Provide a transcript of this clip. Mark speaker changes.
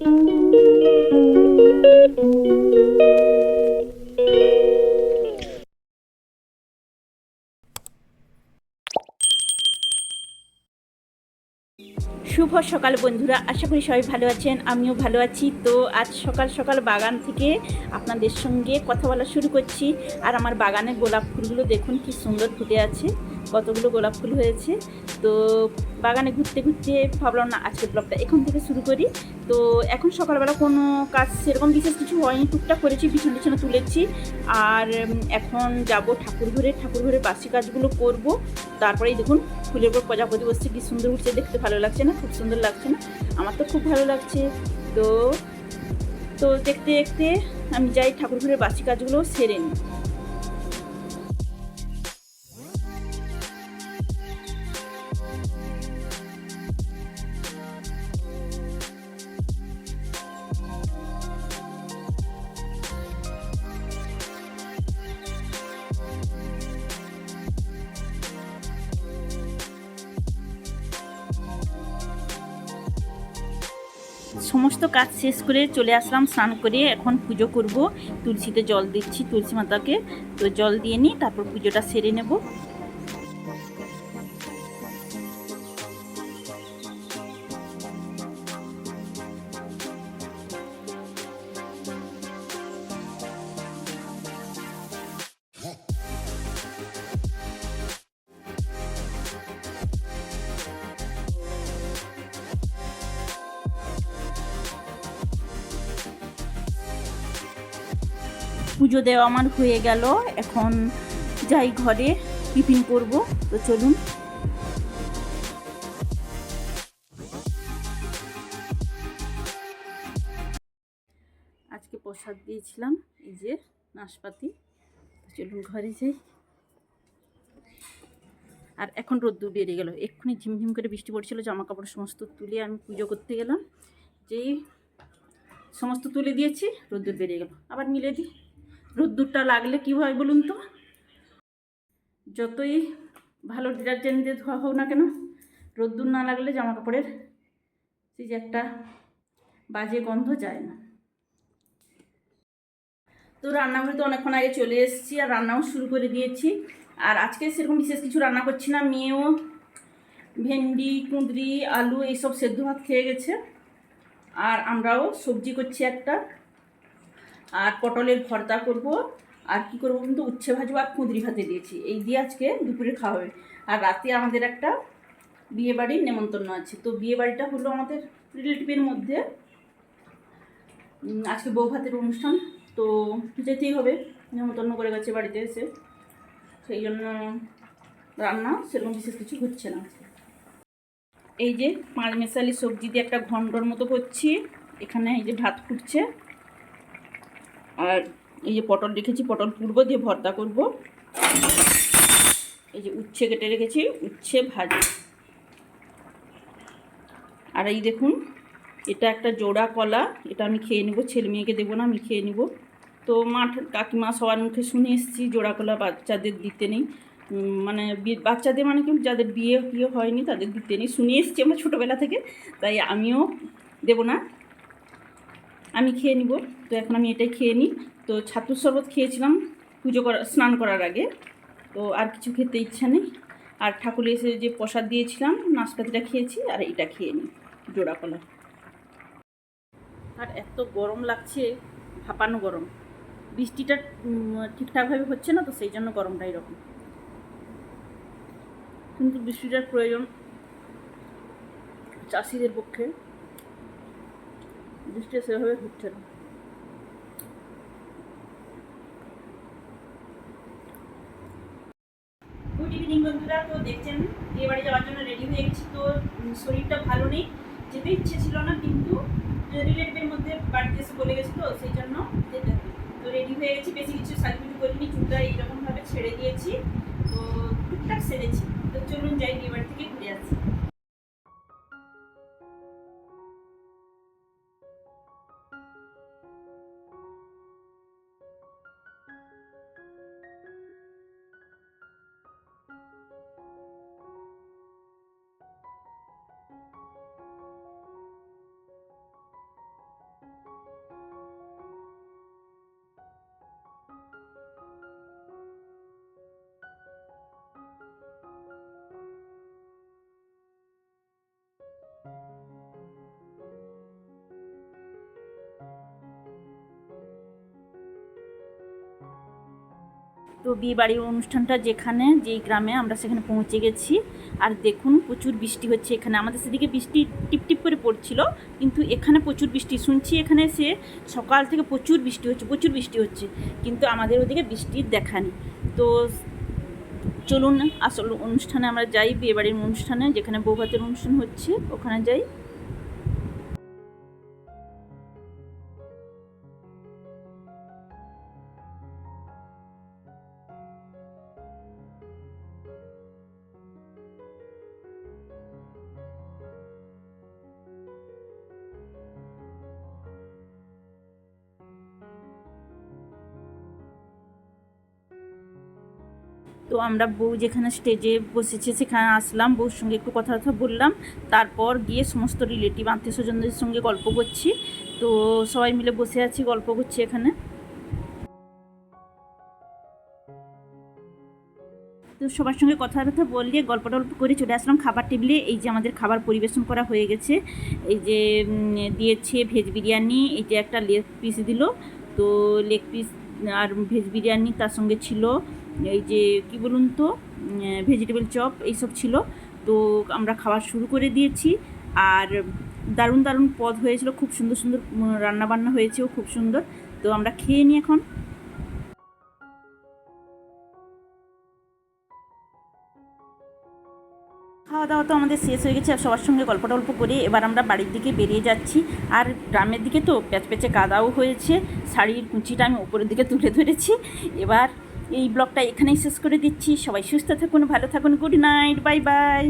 Speaker 1: শুভ সকাল বন্ধুরা, আশা করি সবাই ভালো আছেন, আমিও ভালো আছি। তো আজ সকাল সকাল বাগান থেকে আপনাদের সঙ্গে কথা বলা শুরু করছি। আর আমার বাগানের গোলাপ ফুলগুলো দেখুন, কি সুন্দর ফুটে আছে। কতগুলো গোলাপ ফুল হয়েছে। তো বাগানে ঘুরতে ঘুরতে ভাবলাম, না, আজকের ব্লগটা এখন থেকে শুরু করি। তো এখন সকালবেলা কোনো কাজ সেরকম বিশেষ কিছু হয়নি। টুকটাক করেছি বিছানা টিছানা তুলেছি। আর এখন যাব ঠাকুর ঘরে। ঠাকুর ঘরে বাসি কাজগুলো করব। তারপরেই দেখুন, ফুলের উপর প্রজাপতি বসছে। কি সুন্দর উঠছে, দেখতে ভালো লাগছে না? খুব সুন্দর লাগছে না? আমার তো খুব ভালো লাগছে। তো তো দেখতে দেখতে আমি যাই ঠাকুর ঘরের বাসি কাজগুলো সেরে নিই। সমস্ত কাজ শেষ করে চলে আসলাম, স্নান করে এখন পুজো করব। তুলসীতে জল দিচ্ছি, তুলসী মাতাকে। তো জল দিয়ে নিই, তারপর পুজোটা সেরে নেব। পুজো দেওয়া আমার হয়ে গেল। এখন যাই ঘরে, টিফিন করব। তো চলুন। আজকে প্রসাদ দিয়েছিলাম, এই যে নাশপাতি। চলুন ঘরে যাই। আর এখন রোদ্দুর বেড়ে গেল। এক্ষুনি ঝিমঝিম করে বৃষ্টি পড়ছিল জামা কাপড় সমস্ত তুলে আমি পুজো করতে গেলাম। যেই সমস্ত তুলে দিয়েছি, রোদ্দুর বেরিয়ে গেল। আবার মিলে দিই। রোদ্দুরটা লাগলে কী হয় বলুন তো? যতই ভালো ডিটারজেন্ট দিয়ে ধোয়া হোক না কেন, রোদ্দুর না লাগলে জামা কাপড়ের সেই যে একটা বাজে গন্ধ যায় না। তো রান্নাঘরে তো অনেকক্ষণ আগে চলে এসেছি আর রান্নাও শুরু করে দিয়েছি। আর আজকে সেরকম বিশেষ কিছু রান্না করছি না, মেয়েও ভেন্ডি, কুঁদরি, আলু এইসব সেদ্ধ ভাত খেয়ে গেছে। আর আমরাও সবজি করছি একটা। আর পটলের ভর্তা করব। আর কি করব কিন্তু উচ্ছে ভাজবো আর কুঁদরি ভাতে দিয়েছি। এই দিয়ে আজকে দুপুরে খাওয়া হবে। আর রাতে আমাদের একটা বিয়ে বাড়ির নেমন্তন্ন আছে। তো বিয়ে বাড়িটা হলো আমাদের রিলেটিভের মধ্যে। আজকে বউ ভাতের অনুষ্ঠান। তো যেতেই হবে। নেমন্তন্ন করে গেছে বাড়িতে এসে। সেই জন্য রান্না সেরকম বিশেষ কিছু হচ্ছে না। এই যে পাঁচ মেশালি সবজি দিয়ে একটা ঘন্টর মতো করছি। এখানে এই যে ভাত ফুটছে। আর এই যে পটল রেখেছি, পটল পুরবো দিয়ে ভর্তা করব। এই যে উচ্ছে কেটে রেখেছি, উচ্ছে ভাজি। আর এই দেখুন, এটা একটা জোড়া কলা, এটা আমি খেয়ে নেব, ছেলে মেয়েকে দেবো না, আমি খেয়ে নেব। তো মাঠ কাকিমা সবার মুখে শুনে এসেছি, জোড়া কলা বাচ্চাদের দিতে নেই। মানে বাচ্চাদের মানে কি, যাদের বিয়ে বিয়ে হয়নি, তাদের দিতে নেই। শুনে এসেছি আমরা ছোটোবেলা থেকে, তাই আমিও দেবো না। আমি খেয়ে নিব। তো এখন আমি এটাই খেয়ে নিই। তো ছাতুর শরবত খেয়েছিলাম পুজো করা, স্নান করার আগে। তো আর কিছু খেতে ইচ্ছা নেই। আর ঠাকুর এসে যে প্রসাদ দিয়েছিলাম, নাশপাতিটা খেয়েছি আর এটা খেয়ে নিই, জোড়া কলা। আর এত গরম লাগছে, ভাপানো গরম। বৃষ্টিটা ঠিকঠাকভাবে হচ্ছে না তো, সেই জন্য গরমটা এরকম। কিন্তু বৃষ্টিটার প্রয়োজন চাষিদের পক্ষে। বৃষ্টি সেভাবে হচ্ছে না। বন্ধুরা, তো দেখছেন, বিয়ে বাড়ি যাওয়ার জন্য রেডি হয়ে গেছি, তো শরীরটা ভালো নেই, যেতে ইচ্ছে ছিল না, কিন্তু রিলেটিভের মধ্যে বাড়িতে এসে বলে গেছি তো, সেই জন্য যেতে। তো রেডি হয়ে গেছি, বেশি কিছু সাজুগুজু করিনি, চুলটা এইরকমভাবে ছেড়ে দিয়েছি, তো টুকটাক সেরেছি। তো চলুন যাই, বিয়ে বাড়ি থেকে ঘুরে আসি। তো বিয়ে বাড়ির অনুষ্ঠানটা যেখানে, যেই গ্রামে আমরা সেখানে পৌঁছে গেছি। আর দেখুন, প্রচুর বৃষ্টি হচ্ছে এখানে। আমাদের সেদিকে বৃষ্টি টিপ টিপ করে পড়ছিল, কিন্তু এখানে প্রচুর বৃষ্টি। শুনছি এখানে এসে সকাল থেকে প্রচুর বৃষ্টি হচ্ছে, প্রচুর বৃষ্টি হচ্ছে, কিন্তু আমাদের ওদিকে বৃষ্টির দেখা নেই তো চলুন, আসল অনুষ্ঠানে আমরা যাই, বিয়েবাড়ির অনুষ্ঠানে, যেখানে বৌভাতের অনুষ্ঠান হচ্ছে, ওখানে যাই। তো আমরা বউ যেখানে স্টেজে বসেছে, সেখানে আসলাম, বউর সঙ্গে একটু কথাবার্তা বললাম। তারপর গিয়ে সমস্ত রিলেটিভ আত্মীয় স্বজনদের সঙ্গে গল্প করছি। তো সবাই মিলে বসে আছি, গল্প করছি এখানে। তো সবার সঙ্গে কথাবার্তা বলিয়ে গল্প টল্প করে চলে আসলাম খাবার টেবিলে। এই যে আমাদের খাবার পরিবেশন করা হয়ে গেছে। এই যে দিয়েছে ভেজ বিরিয়ানি, এই যে একটা লেগ পিস দিল। তো লেগ পিস আর ভেজ বিরিয়ানি তার সঙ্গে ছিল। এই যে কি বলুন তো ভেজিটেবল চপ এইসব ছিল। তো আমরা খাওয়া শুরু করে দিয়েছি। আর দারুণ দারুণ পদ হয়েছিল। খুব সুন্দর সুন্দর রান্নাবান্না হয়েছেও খুব সুন্দর। তো আমরা খেয়ে নিই এখন। খাওয়া দাওয়া তো আমাদের শেষ হয়ে গেছে। আর সবার সঙ্গে গল্প টল্প করে এবার আমরা বাড়ির দিকে বেরিয়ে যাচ্ছি। আর গ্রামের দিকে তো প্যাচ প্যাচে কাদাও হয়েছে। শাড়ির কুচিটা আমি উপরের দিকে তুলে ধরেছি। এবার এই ব্লগটা এখানেই শেষ করে দিচ্ছি। সবাই সুস্থ থাকুন, ভালো থাকুন, গুড নাইট, বাই বাই।